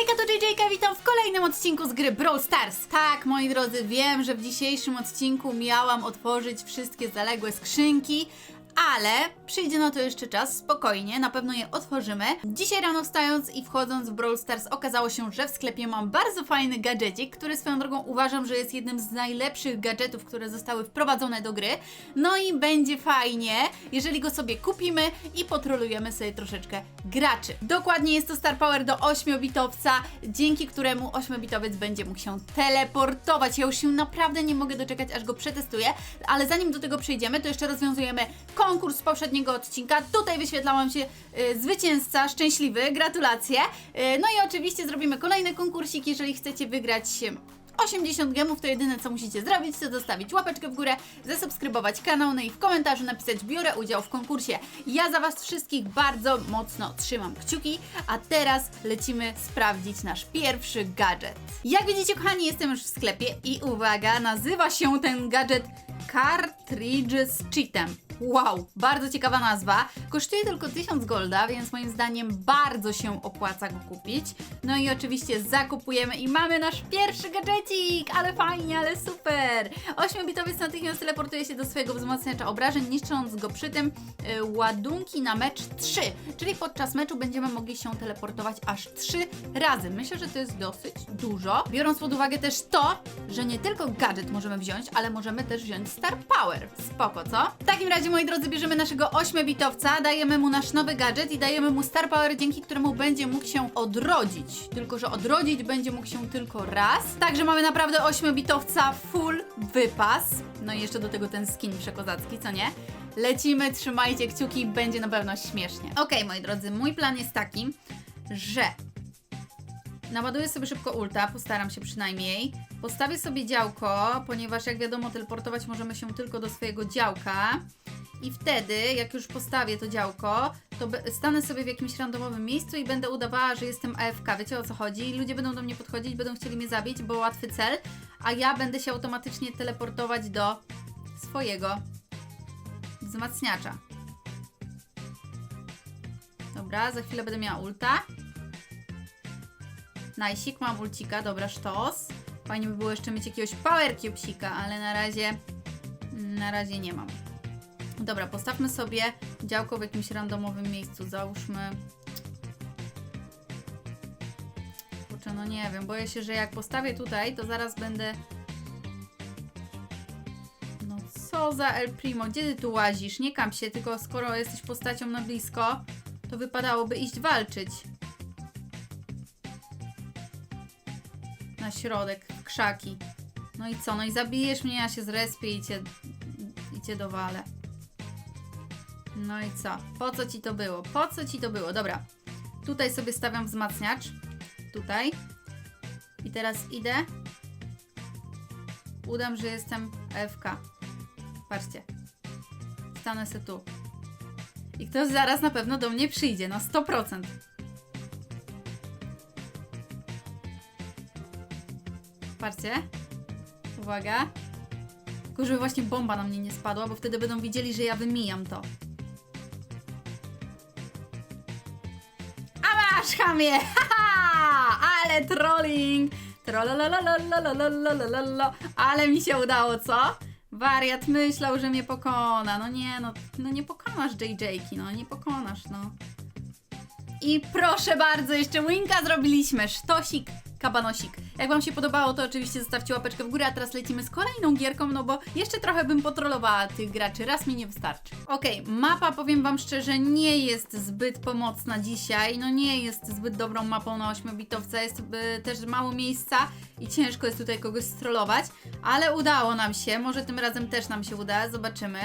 Hejka, to JJK, witam w kolejnym odcinku z gry Brawl Stars. Tak, moi drodzy, wiem, że w dzisiejszym odcinku miałam otworzyć wszystkie zaległe skrzynki, ale przyjdzie na to jeszcze czas, spokojnie, na pewno je otworzymy. Dzisiaj rano wstając i wchodząc w Brawl Stars okazało się, że w sklepie mam bardzo fajny gadżecik, który swoją drogą uważam, że jest jednym z najlepszych gadżetów, które zostały wprowadzone do gry. No i będzie fajnie, jeżeli go sobie kupimy i potrolujemy sobie troszeczkę graczy. Dokładnie jest to Star Power do 8-bitowca, dzięki któremu 8-bitowiec będzie mógł się teleportować. Ja już się naprawdę nie mogę doczekać, aż go przetestuję, ale zanim do tego przejdziemy, to jeszcze rozwiązujemy konkurs z poprzedniego odcinka. Tutaj wyświetlałam się y, zwycięzca, szczęśliwy, gratulacje. Y, no i oczywiście zrobimy kolejny konkursik, jeżeli chcecie wygrać y, 80 gemów to jedyne co musicie zrobić, to zostawić łapeczkę w górę, zasubskrybować kanał, no i w komentarzu napisać biorę udział w konkursie. Ja za Was wszystkich bardzo mocno trzymam kciuki, a teraz lecimy sprawdzić nasz pierwszy gadżet. Jak widzicie kochani, jestem już w sklepie i uwaga, nazywa się ten gadżet Cartridge z cheatem. Wow, bardzo ciekawa nazwa. Kosztuje tylko 1000 golda, więc moim zdaniem bardzo się opłaca go kupić. No i oczywiście zakupujemy i mamy nasz pierwszy gadżecik! Ale fajnie, ale super! 8-bitowiec natychmiast teleportuje się do swojego wzmacniacza obrażeń, niszcząc go przy tym y, ładunki na mecz 3. Czyli podczas meczu będziemy mogli się teleportować aż 3 razy. Myślę, że to jest dosyć dużo. Biorąc pod uwagę też to, że nie tylko gadżet możemy wziąć, ale możemy też wziąć Star Power. Spoko, co? W takim razie, moi drodzy, bierzemy naszego 8-bitowca, dajemy mu nasz nowy gadżet i dajemy mu Star Power, dzięki któremu będzie mógł się odrodzić. Tylko, że odrodzić będzie mógł się tylko raz. Także mamy naprawdę 8-bitowca full wypas. No i jeszcze do tego ten skin przekozacki, co nie? Lecimy, trzymajcie kciuki, będzie na pewno śmiesznie. Okej, moi drodzy, mój plan jest taki, że Naładuję sobie szybko ulta, postaram się przynajmniej. Postawię sobie działko, ponieważ jak wiadomo, teleportować możemy się tylko do swojego działka. I wtedy, jak już postawię to działko, to stanę sobie w jakimś randomowym miejscu i będę udawała, że jestem AFK. Wiecie o co chodzi? Ludzie będą do mnie podchodzić, będą chcieli mnie zabić, bo łatwy cel, a ja będę się automatycznie teleportować do swojego wzmacniacza. Dobra, za chwilę będę miała ulta. Najsik, mam ulcika, dobra, sztos. Fajnie by było jeszcze mieć jakiegoś power cubesika, ale na razie, na razie nie mam. Dobra, postawmy sobie działko w jakimś randomowym miejscu. Załóżmy. Kurczę, no nie wiem, boję się, że jak postawię tutaj, to zaraz będę. No co za El Primo, gdzie ty tu łazisz? Nie kam się, tylko skoro jesteś postacią na blisko, to wypadałoby iść walczyć. Na środek, w krzaki. No i co? No i zabijesz mnie, ja się zrespię i cię, i cię dowalę. No i co? Po co ci to było? Po co ci to było? Dobra. Tutaj sobie stawiam wzmacniacz. Tutaj. I teraz idę. Udam, że jestem AFK. Patrzcie. Stanę se tu. I ktoś zaraz na pewno do mnie przyjdzie. Na 100%. Patrzcie. Uwaga. Tylko żeby właśnie bomba na mnie nie spadła, bo wtedy będą widzieli, że ja wymijam to. Chamie! Haha! Ale trolling! Ale mi się udało, co? Wariat myślał, że mnie pokona. No nie, no, no nie pokonasz JJ-ki, no nie pokonasz, no. I proszę bardzo, jeszcze winka zrobiliśmy. Sztosik, kabanosik. Jak Wam się podobało, to oczywiście zostawcie łapeczkę w górę, a teraz lecimy z kolejną gierką, no bo jeszcze trochę bym potrolowała tych graczy, raz mi nie wystarczy. Okej, mapa, powiem Wam szczerze, nie jest zbyt pomocna dzisiaj, no nie jest zbyt dobrą mapą na 8-bitowca, jest y, też mało miejsca i ciężko jest tutaj kogoś strollować, ale udało nam się, może tym razem też nam się uda, zobaczymy.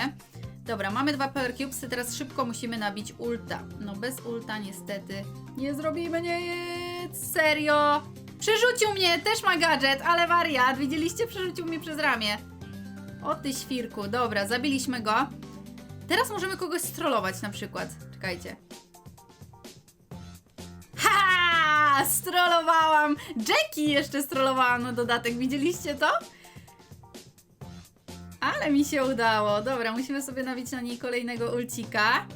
Dobra, mamy dwa Power Cubesy, teraz szybko musimy nabić ulta. No bez ulta niestety nie zrobimy nic, serio. Przerzucił mnie, też ma gadżet, ale wariat, widzieliście? Przerzucił mnie przez ramię. O ty świrku, dobra, zabiliśmy go. Teraz możemy kogoś strollować na przykład. Czekajcie. Ha! Strollowałam! Jackie jeszcze strollowałam na dodatek, widzieliście to? Ale mi się udało. Dobra, musimy sobie nabić na niej kolejnego ulcika.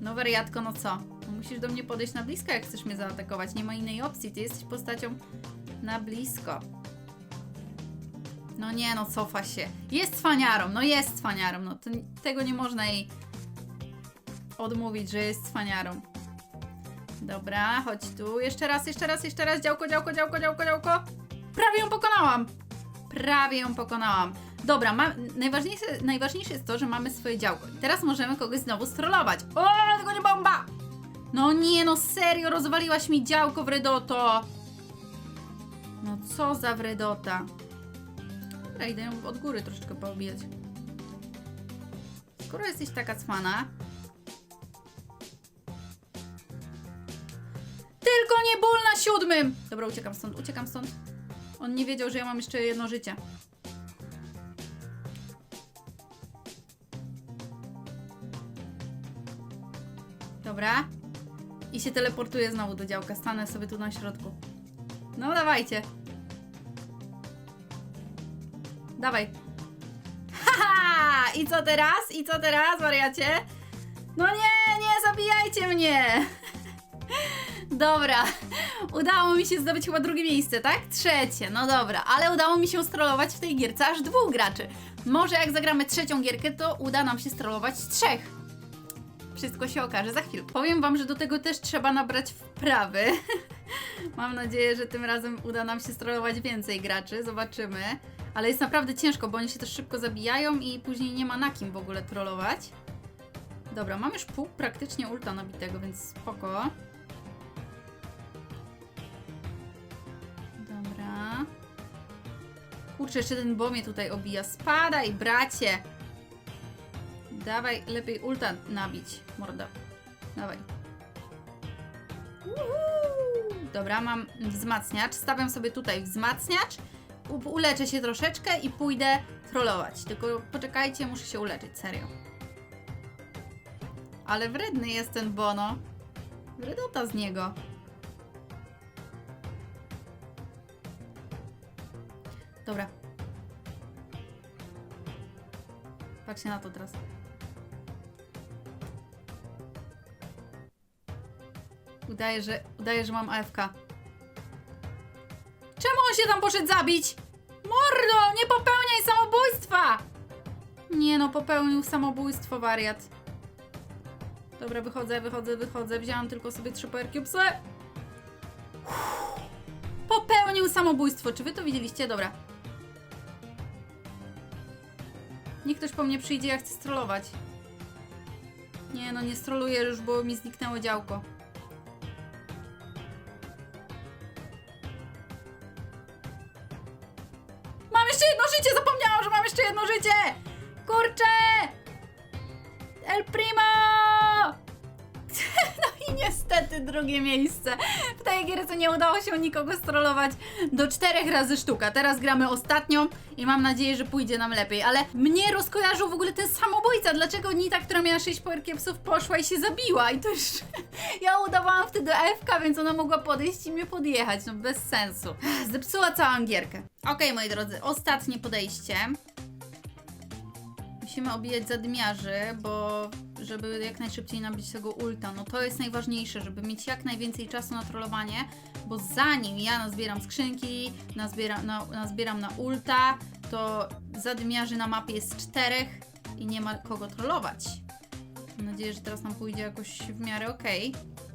No wariatko, no co? Musisz do mnie podejść na blisko, jak chcesz mnie zaatakować. Nie ma innej opcji. Ty jesteś postacią na blisko. No nie, no cofa się. Jest cwaniarą, no jest cwaniarą. No to, tego nie można jej odmówić, że jest cwaniarą. Dobra, chodź tu. Jeszcze raz, jeszcze raz, jeszcze raz. Działko, działko, działko, działko, działko. Prawie ją pokonałam. Prawie ją pokonałam. Dobra, ma, najważniejsze, najważniejsze jest to, że mamy swoje działko. I teraz możemy kogoś znowu strollować. O, tylko nie bomba! No nie, no serio, rozwaliłaś mi działko, Wredoto. No co za Wredota. Dobra, idę ją od góry troszeczkę poobijać. Skoro jesteś taka cwana... Tylko nie ból na siódmym! Dobra, uciekam stąd, uciekam stąd. On nie wiedział, że ja mam jeszcze jedno życie. Dobra. I się teleportuję znowu do działka. Stanę sobie tu na środku. No dawajcie. Dawaj. Haha! I co teraz? I co teraz, wariacie? No nie, nie, zabijajcie mnie! Dobra, udało mi się zdobyć chyba drugie miejsce, tak? Trzecie, no dobra, ale udało mi się strollować w tej gierce aż dwóch graczy. Może jak zagramy trzecią gierkę, to uda nam się strollować trzech. Wszystko się okaże za chwilę. Powiem wam, że do tego też trzeba nabrać wprawy. Mam nadzieję, że tym razem uda nam się strollować więcej graczy, zobaczymy. Ale jest naprawdę ciężko, bo oni się też szybko zabijają i później nie ma na kim w ogóle trollować. Dobra, mam już pół praktycznie ulta nabitego, więc spoko. Dobra. Kurczę, jeszcze ten bomb mnie tutaj obija. Spadaj, bracie! Dawaj, lepiej ulta nabić, mordo. Dawaj. Dobra, mam wzmacniacz. Stawiam sobie tutaj wzmacniacz. U- uleczę się troszeczkę i pójdę trollować. Tylko poczekajcie, muszę się uleczyć, serio. Ale wredny jest ten Bono. Wredota z niego. Dobra. Patrzcie na to teraz. Udaję, że, udaję, że mam AFK. Czemu on się tam poszedł zabić? Mordo, nie popełniaj samobójstwa! Nie no, popełnił samobójstwo, wariat. Dobra, wychodzę, wychodzę, wychodzę. Wziąłam tylko sobie trzy power cubesy. Popełnił samobójstwo. Czy wy to widzieliście? Dobra. Niech ktoś po mnie przyjdzie, ja chcę strollować. Nie no, nie stroluję już, bo mi zniknęło działko. Mam jeszcze jedno życie! Kurczę! El Primo! No i niestety drugie miejsce. W tej gierce nie udało się nikogo strollować do czterech razy sztuka. Teraz gramy ostatnią i mam nadzieję, że pójdzie nam lepiej. Ale mnie rozkojarzył w ogóle ten samobójca. Dlaczego Nita, która miała 6 powercapsów, poszła i się zabiła? I to już... Ja udawałam wtedy AFK, więc ona mogła podejść i mnie podjechać. No bez sensu. Zepsuła całą gierkę. Okej, moi drodzy, ostatnie podejście. Musimy obijać zadmiarzy, bo żeby jak najszybciej nabić tego ulta. No to jest najważniejsze, żeby mieć jak najwięcej czasu na trollowanie, bo zanim ja nazbieram skrzynki, nazbieram na, nazbieram na ulta, to zadmiarzy na mapie jest czterech i nie ma kogo trollować. Mam nadzieję, że teraz nam pójdzie jakoś w miarę okej. Dobra.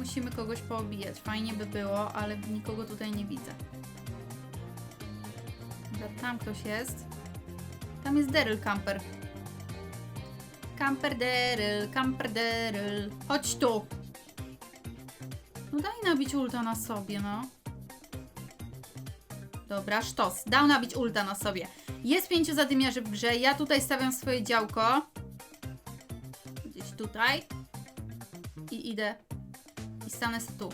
Musimy kogoś poobijać. Fajnie by było, ale nikogo tutaj nie widzę. Dobra, tam ktoś jest. Tam jest Daryl Camper. Camper Daryl, Camper Daryl. Chodź tu! No daj nabić ulta na sobie, no. Dobra, sztos. Dał nabić ulta na sobie. Jest pięciu zadymiarzy w grze. Ja tutaj stawiam swoje działko. Gdzieś tutaj. I idę. Stanę sobie tu.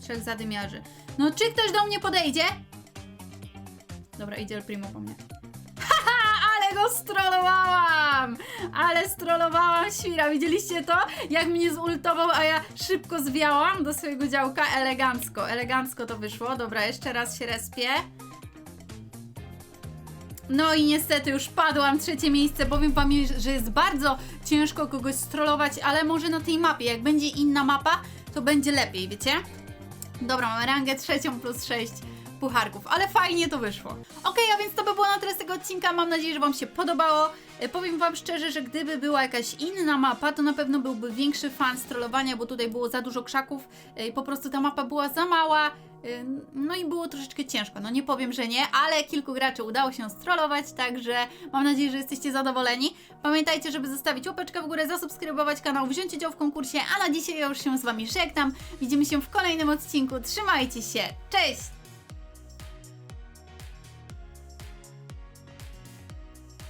Trzech zadymiarzy. No, czy ktoś do mnie podejdzie? Dobra, idzie El Primo po mnie. Haha, ale go strollowałam! Ale strollowałam świra, widzieliście to? Jak mnie zultował, a ja szybko zwiałam do swojego działka, elegancko, elegancko to wyszło. Dobra, jeszcze raz się respię. No i niestety już padłam trzecie miejsce. Powiem wam, że jest bardzo ciężko kogoś strollować, ale może na tej mapie. Jak będzie inna mapa, to będzie lepiej, wiecie? Dobra, mamy rangę trzecią plus 6 pucharków, ale fajnie to wyszło. Okej, a więc to by było na tyle z tego odcinka. Mam nadzieję, że Wam się podobało. E, Powiem Wam szczerze, że gdyby była jakaś inna mapa, to na pewno byłby większy fan strollowania, bo tutaj było za dużo krzaków e, i po prostu ta mapa była za mała. e, No i było troszeczkę ciężko. No nie powiem, że nie, ale kilku graczy udało się strollować, także mam nadzieję, że jesteście zadowoleni. Pamiętajcie, żeby zostawić łapeczkę w górę, zasubskrybować kanał, wziąć udział w konkursie, a na dzisiaj ja już się z Wami żegnam. Widzimy się w kolejnym odcinku. Trzymajcie się. Cześć!